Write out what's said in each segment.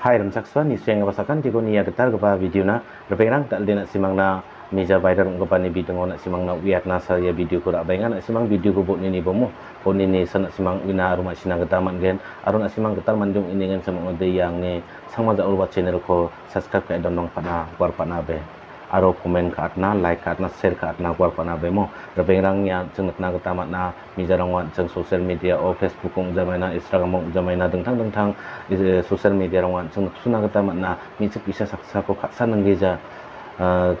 Hai ram sakswa ni sueng basakan jiko ni ya getar geba video na repengrang tak dina simang na mija baidar geba ni video ngona simang na wiat na sa ya video kura baingan simang video ko ni ni bomo ko ni ni sana simang wina rumah sina geta man gen. Arun simang getar manjung ini ngen sama ode yang ni. Sama za ulwa channel ko subscribe ka don nong pana war pana be aro komen ka atna like ka atna share ka atna war pana be mo. Repengrang ya jeng na mat na mija rangwan jeng social media o facebook kong jamaina instagram kong jamaina dengtang dengtang sosial media rangwan jeng suna mat na mi bisa saksa ko khatsa nanggeja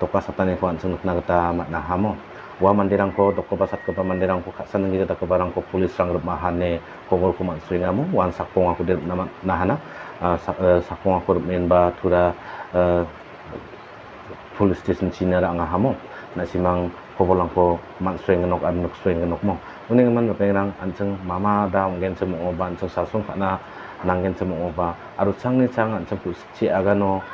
toka satane ko jeng na mat na hamo wa mandirang ko doko basat ke mandirang ko khatsa nanggeja ta barang ko pulis rang rep mahane ko gol ko wan sakpong aku dir nahana sakpong aku men ba tura police station China ra nga hamo na simang kobolang ko man swing nok an nok swing nok mo. Uning man pengrang ancheng mama da ngen chemo oba ancheng sasung kana nangen chemo oba. Aru changni chang ancheng pu chi agano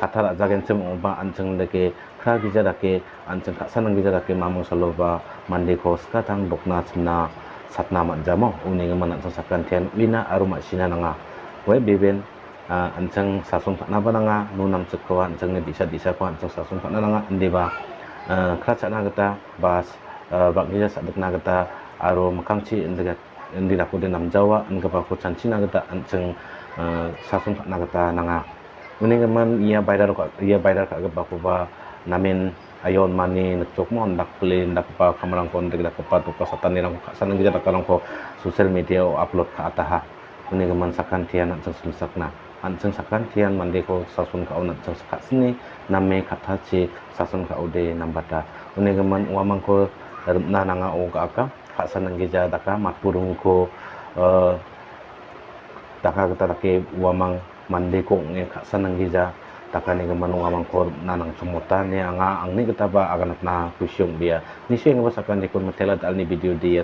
kathar ajagen chemo oba ancheng leke khra gija dake ancheng khasanang gija dake mamung saloba mande ko skatang dokna chna satna manjamo uning man ancheng sakan tian wina aru ma sina nanga we beben ancang sasung tak napa nanga nunam cekwa ancang ne bisa bisa ko ancang sasung tak nanga ndeba krat na gata bas baknya sadek na gata aro makangci ndega ndi laku de nam jawa nga pa ko chanci na gata ancang sasung tak na gata nanga uning man ia baidar ia baidar ka ko ba namin ayon mani nakcok mo ndak puli ndak pa kamarang ko ndega pa to pa satan nirang ka sanang gija takarang ko social media upload ka ataha uning man sakan tian ancang sulusakna anjing sakan tian mande ko sasun ka ona jang sakat sini name kata ci sasun ka ode nambata une gaman uamang ko na nanga o ka aka ka sanang geja daka matpurung ko daka kata dake uamang mande ko nge ka sanang geja daka ni gaman uamang ko nanang sumuta ni anga ang ni kata ba aganat na kusyong dia ni siya nga basakan di kun matela dal ni video dia